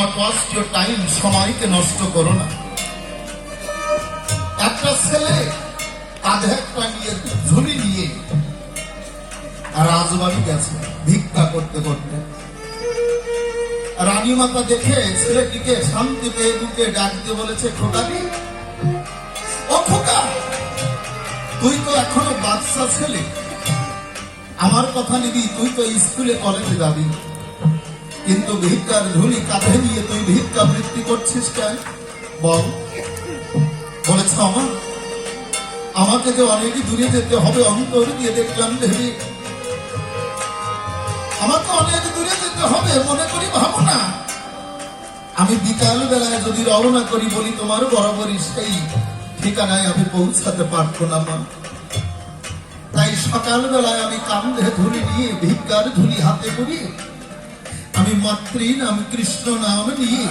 Not waste your time সময়কে নষ্ট করো না। একটা ছেলে নিয়ে ঝুলি নিয়ে রাজবাড়ি গেছে ভিক্ষা করতে করতে। দেখে ছেলেটিকে শান্তি পেয়ে বুকে ডাকতে বলেছে খোকাকে ও খোকা, তুই তো এখনও বাচ্চা ছেলে। আমার কথা নিবি, তুই তো স্কুলে কলেজে যাবি। কিন্তু ভিক্ষার ঝুলি কাঁধে নিয়ে তুই ভিক্ষা বৃত্তি করছিস কেন? বল। বলেছ আমার? আমাকে যে অনেক দূরে যেতে হবে, অন্তর দিয়ে দেখলাম ভেবে আমাকে অনেক দূরে যেতে হবে, মনে করি ভাবো না আমি বিকাল বেলায় যদি রওনা করি বলি, তোমার বরাবরই সেই ঠিকানায় আমি পৌঁছাতে পারব না, মা। তাই সকাল বেলায় আমি কান্ধে ধুলি নিয়ে ভিক্ষার ধুলি হাতে করি আমি মাতৃ নাম কৃষ্ণ নাম নিয়ে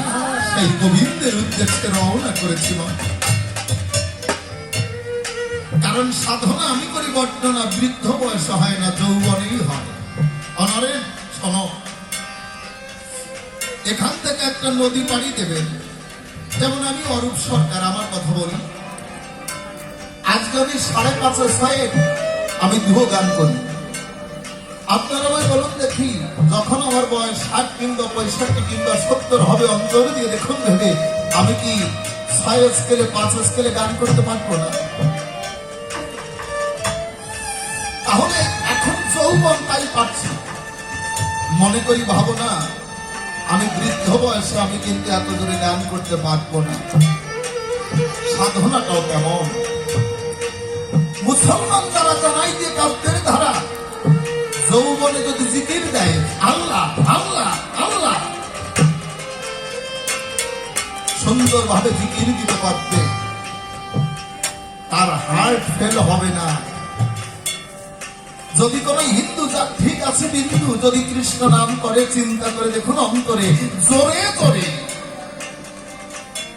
সেই গোবিন্দের উদ্দেশ্যে রওনা করেছি কারণ সাধনা আমি করি বর্ণনা বৃদ্ধ বয়স হয় না, যৌবনেই হয়। অনারে, শোন। এখান থেকে একটা নদী পাড়ি দেবেন। যেমন আমি অরূপ সরকার, আমার কথা বলি। আজকে আমি সাড়ে পাঁচে ছয়ে, আমি দুহ গান করি। আপনারা আমায় বলুন দেখি যখন আমার বয়স ষাট কিংবা পঁয়ষট্টি কিংবা সত্তর হবে, অন্তর দিয়ে দেখুন ভেবে, আমি কি ছয় স্কেলে পাঁচ স্কেলে গান করতে পারব না? তাহলে এখন যৌবন তাই পাচ্ছি। মনে করি ভাবো না আমি বৃদ্ধ বয়সে আমি কিন্তু এত দূরে গান করতে পারব না। সাধনাটাও কেমন? মুসলমান যারা জানাই দিয়ে কাব্যের ধারা সুন্দরভাবে জিকির দিতে পারবে তার হার্ট ফেল হবে না। যদি কোন হিন্দু ঠিক আছে বিন্দু, যদি কৃষ্ণ নাম করে, চিন্তা করে, দেখুন অন্তরে জোরে জোরে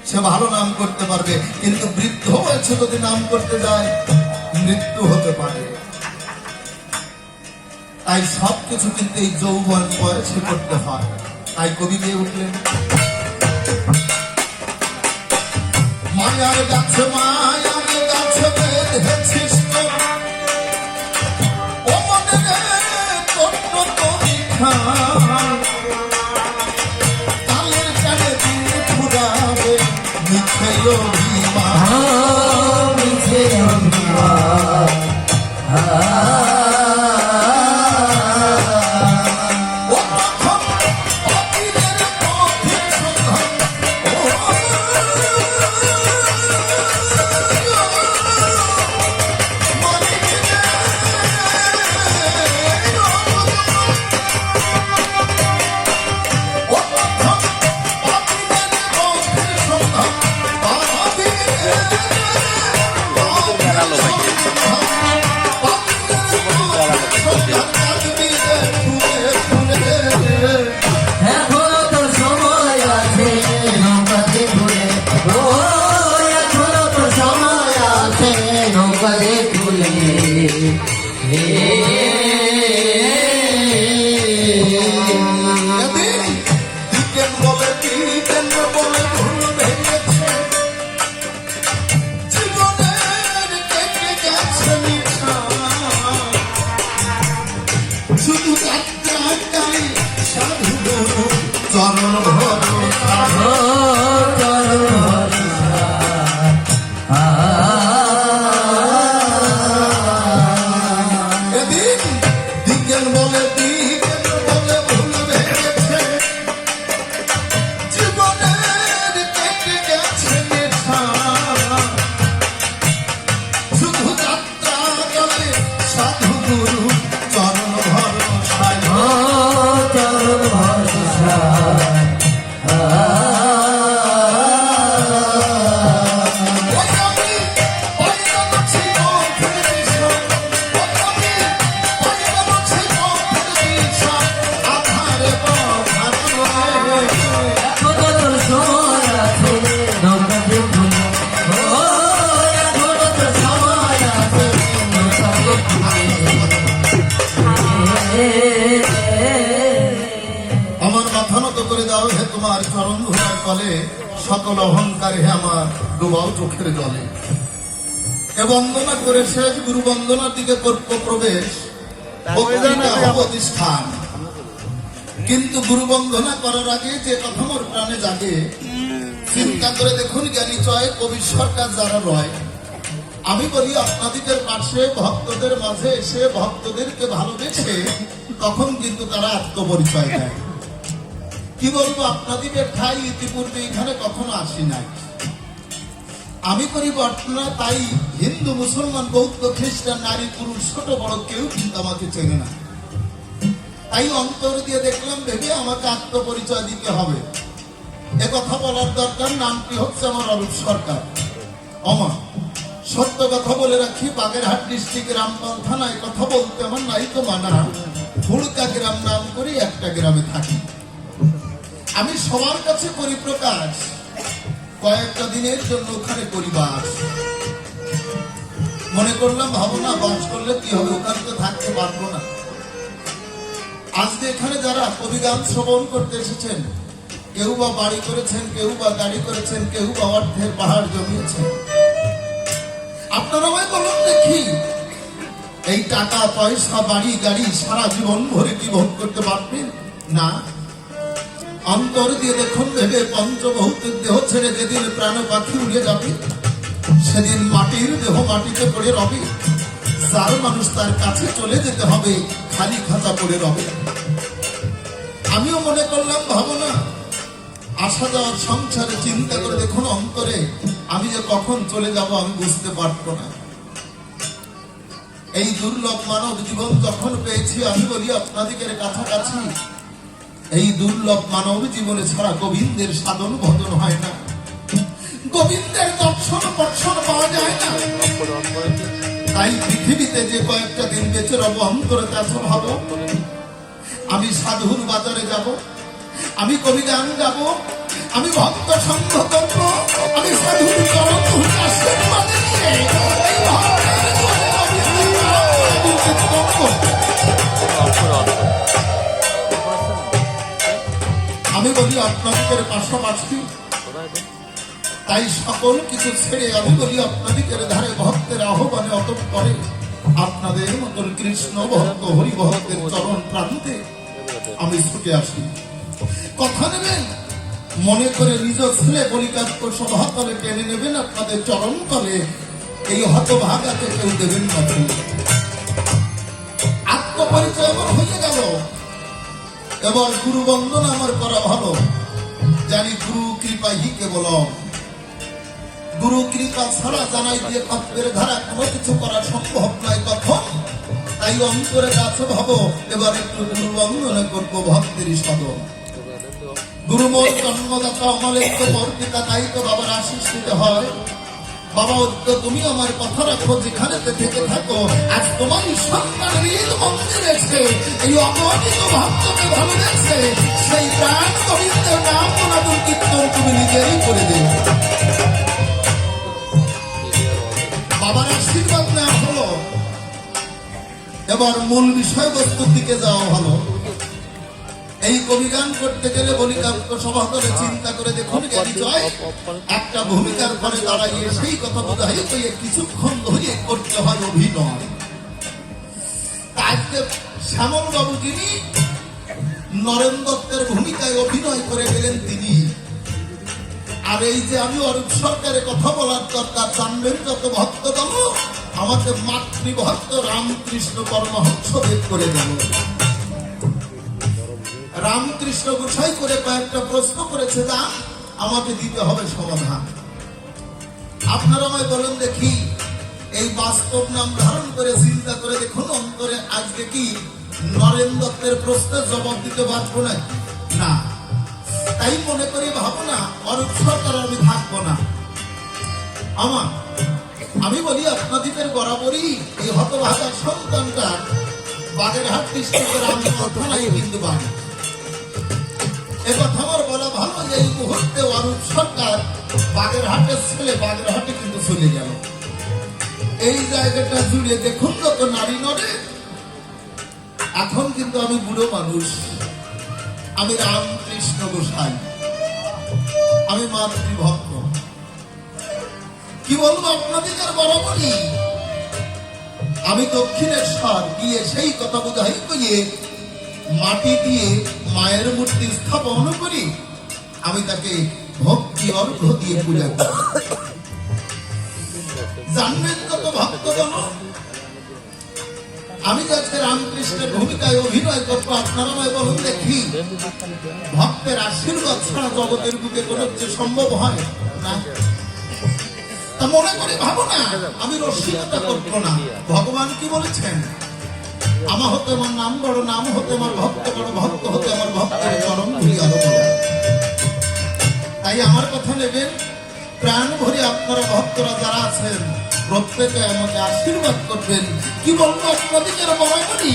সে ভালো নাম করতে পারবে। কিন্তু বৃদ্ধ হয়েছে যদি নাম করতে যায়, মৃত্যু হতে পারে। তাই সবকিছু কিন্তু এই যৌবন বয়সে করতে হয়। তাই কবি গিয়ে উঠলেন? মায়ার Tudo কলে সকল অহংকার হে আমার ডোবাও চোখের জলে। এ বন্দনা করে শেষ গুরু বন্দনার দিকে করব প্রবেশ প্রতিষ্ঠান কিন্তু গুরু বন্দনা করার আগে যে কথা মোর প্রাণে জাগে চিন্তা করে দেখুন জ্ঞানী চয় কবি সরকার যারা রয়। আমি বলি আপনাদের পাশে ভক্তদের মাঝে এসে ভক্তদেরকে ভালোবেসে তখন কিন্তু তারা আত্মপরিচয় দেয়। কি বলব আপনাদের ঠাই ইতিপূর্বে এখানে কখনো আসি নাই। আমি করি বর্তনা তাই হিন্দু, মুসলমান, বৌদ্ধ, খ্রিস্টান, নারী, পুরুষ, ছোট, বড় কেউ কিন্তু আমাকে চেনে না। তাই অন্তর দিয়ে দেখলাম, ভেবে আমাকে আত্মপরিচয় দিতে হবে। এ কথা বলার দরকার, নামটি হচ্ছে আমার অরূপ সরকার। অমর সত্য কথা বলে রাখি, বাগেরহাট ডিস্ট্রিক্ট রামপাল থানায় কথা বলতে আমার নাই তো মানা। ফুলকা গ্রাম নাম করে একটা গ্রামে থাকি। আমি সবার কাছে করি প্রকাশ। কয়েকটা দিনের জন্য ওখানে করি বাস। মনে করলাম ভাবনা বাস করলে কি হবে? ওখানে তো থাকতে পারব না। আজকে এখানে যারা কবিগান শ্রবণ করতে এসেছেন, কেউ বা বাড়ি করেছেন, কেউ বা গাড়ি করেছেন, কেউ বা অর্থের পাহাড় জমিয়েছেন, আপনারা বলুন দেখি, এই টাকা, পয়সা, বাড়ি, গাড়ি সারা জীবন ভরে কি ভোগ করতে পারবেন? না। অন্তর দিয়ে দেখুন ভেবে পঞ্চভৌতিক দেহ ছেড়ে যেদিন প্রাণ পাখি উড়ে যাবে, সেদিন মাটির দেহ মাটিতে পড়ে রবে। যার মানুষ তার কাছে চলে যেতে হবে, খালি খাতা পড়ে রবে। আমিও মনে করলাম, ভাবনা, আসা যাওয়ার সংসারে চিন্তা করে দেখুন অন্তরে, আমি যে কখন চলে যাব আমি বুঝতে পারব না। এই দুর্লভ মানব জীবন যখন পেয়েছি, আমি বলি আপনাদের কাছাকাছি এই দুর্লভ মানব জীবনে ছাড়া গোবিন্দের সাধন ভদন হয় না। গোবিন্দের দর্শন বর্ষণ পাওয়া যায় না। তাই পৃথিবীতে যে কয়েকটা দিন বেঁচে রব অন্তরে কাছে ভাব আমি সাধুর বাজারে যাব। আমি কবি গান গাব আমি ভক্ত সঙ্গ করব আমি সাধুর আমি বলি আপনাদের পাশাপাশি তাই সকল কিছু ছেড়ে আমি বলি আপনাদের ধারে ভক্তের আহ্বানে অত করে আপনাদের মতন কৃষ্ণ ভক্ত হরি ভক্তের চরণ প্রান্তে আমি ছুটে আসি। কথা নেবেন? মনে করে নিজ ছেলে বলিকাত্য সভাতলে টেনে নেবেন আপনাদের চরণ তলে। এই হতভাগাকে কেউ দেবেন না। এবার গুরু বন্দনা আমার করা ভালো। জানি গুরু কৃপা হি কেবল। গুরু কৃপা ছাড়া জানাই দিয়ে কাব্যের ধারা কোনো কিছু করা সম্ভব নয় তখন তাই অন্তরে কাছে ভাব এবার একটু গুরু বন্দনা করব ভক্তের সদন গুরুমোর জন্মদাতা অমলের তো বর্তিতা তাই তো বাবার নিতে হয়। বাবা তুমি আমার কথা রাখো যেখানে থেকে থাকো। আজ তোমার সন্তান নীল মন্দির এসে এই অগণিত ভক্তকে ভালোবেসে সেই প্রাণ গোবিন্দের নাম গুণাগুণ কীর্তন তুমি নিজেরই করে দেবে। বাবার আশীর্বাদ নেওয়া হলো। এবার মূল বিষয়বস্তুর দিকে যাওয়া ভালো। এই কবিগান করতে গেলে বলি কাব্য সভা করে চিন্তা করে দেখুন জ্ঞানী জয় একটা ভূমিকার পরে দাঁড়াইয়ে সেই কথা বোঝাই হয়ে কিছুক্ষণ ধরে করতে হয় অভিনয়। আজকে শ্যামল বাবু যিনি নরেন দত্তের ভূমিকায় অভিনয় করে গেলেন তিনি। আর এই যে আমি অরূপ সরকারের কথা বলার দরকার জানবেন যত ভক্তদম আমাকে মাতৃভক্ত রামকৃষ্ণ পরমহংস বেদ করে গেল। রামকৃষ্ণ গোসাই করে কয়েকটা প্রশ্ন করেছে যা আমাকে দিতে হবে সমাধান। আপনারা আমায় বলেন দেখি, এই বাস্তব নাম ধারণ করে চিন্তা করে দেখুন, অন্তরে আজকে কি নরেন দত্তের প্রশ্নের জবাব দিতে পারব না? না। তাই মনে করি, ভাবনা অরূপ সরকার আমি থাকব না। আমার আমি বলি আপনাদের বরাবরই এই হতভাগার সন্তানটা বাগেরহাট ডিস্ট্রিক্টের আমি থানায় কিন্তু বাড়ি এ কথা আমার বলা ভালো যে এই মুহূর্তে অরূপ সরকার বাগেরহাটের ছেলে, বাগেরহাটে কিন্তু চলে গেল। এই জায়গাটা জুড়ে দেখুন যত নারী নড়ে। এখন কিন্তু আমি বুড়ো মানুষ। আমি রামকৃষ্ণ গোসাই। আমি মাতৃভক্ত কি বলব আপনাদের বরাবরই আমি দক্ষিণেশ্বর গিয়ে সেই কথা বোঝাই করিয়ে মাটি দিয়ে মায়ের মূর্তি স্থাপন করি, আমি তাকে ভক্তি অর্ঘ দিয়ে পূজা করি। জানবেন কত ভক্তগণ? আমি আজকে রামকৃষ্ণের ভূমিকায় অভিনয় করব, আপনারা আমায় বলুন দেখি, ভক্তের আশীর্বাদ ছাড়া জগতের বুকে কোনো যে সম্ভব হয় না? তা মনে করে ভাবো না আমি রসিকতা করব না। ভগবান কি বলেছেন? আমার হতে আমার নাম বড়, নাম হতে আমার ভক্ত বড়, ভক্ত হতে আমার ভক্তের চরম ধুলি আরও তাই আমার কথা নেবেন, প্রাণ ভরে আপনারা ভক্তরা যারা আছেন, প্রত্যেকে আমাকে আশীর্বাদ করবেন। কি বলব আপনাদের মনে করি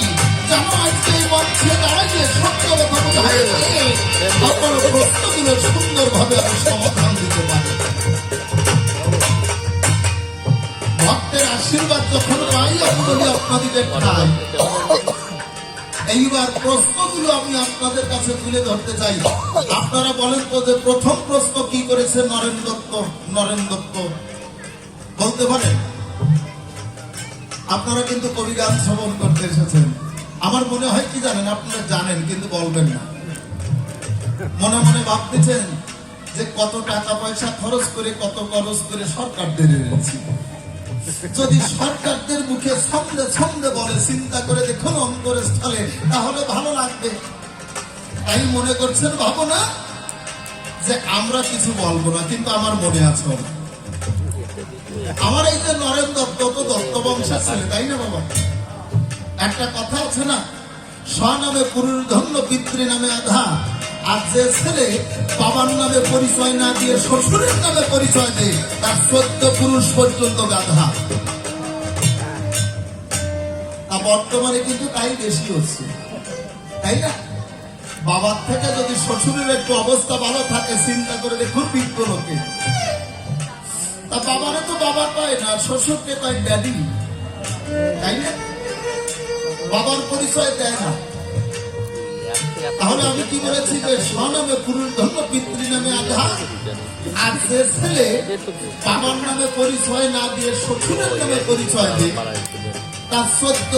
আমি ভক্তের আশীর্বাদ যখন এইবার প্রশ্নগুলো আমি আপনাদের কাছে তুলে ধরতে চাই। আপনারা বলেন তো যে প্রথম প্রশ্ন কি করেছে নরেন দত্ত? নরেন দত্ত। বলতে পারেন? আপনারা কিন্তু কবি গান শ্রবণ করতে এসেছেন। আমার মনে হয় কি জানেন, আপনারা জানেন, কিন্তু বলবেন না। মনে মনে ভাবতেছেন যে কত টাকা পয়সা খরচ করে, কত খরচ করে সরকার এনেছি। যদি সরকারদের মুখে ছন্দে ছন্দে বলে, চিন্তা করে দেখুন অন্তরের স্থলে তাহলে ভালো লাগবে। তাই মনে করছেন ভাবো না যে আমরা কিছু বলব না, কিন্তু আমার মনে আছে আমার এই যে নরেন দত্ত তো দত্ত বংশের ছেলে, তাই না বাবা? একটা কথা আছে না? স্বনামে পুরুষ ধন্য পিতৃ নামে আধা আর যে ছেলে বাবার নামে পরিচয় না দিয়ে শ্বশুরের নামে পরিচয় দেয়, তার সত্য পুরুষ পর্যন্ত গাধা। বর্তমানে কিন্তু তাই বেশি হচ্ছে। তাই না? বাবার থেকে যদি শ্বশুরের একটু অবস্থা ভালো থাকে, চিন্তা করে দেখুন বিজ্ঞ লোকে। তা বাবারে তো বাবা কয় না, শ্বশুরকে কয়, ড্যাডি। তাই না? বাবার পরিচয় দেয় না। তাহলে আমি কি বলেছি যে স্বনামে পুরুষ ধর্ম, পিতৃ নামে আধা আর সে ছেলে বাবার নামে পরিচয় না দিয়ে শ্বশুরের নামে পরিচয় দিয়ে তার সত্য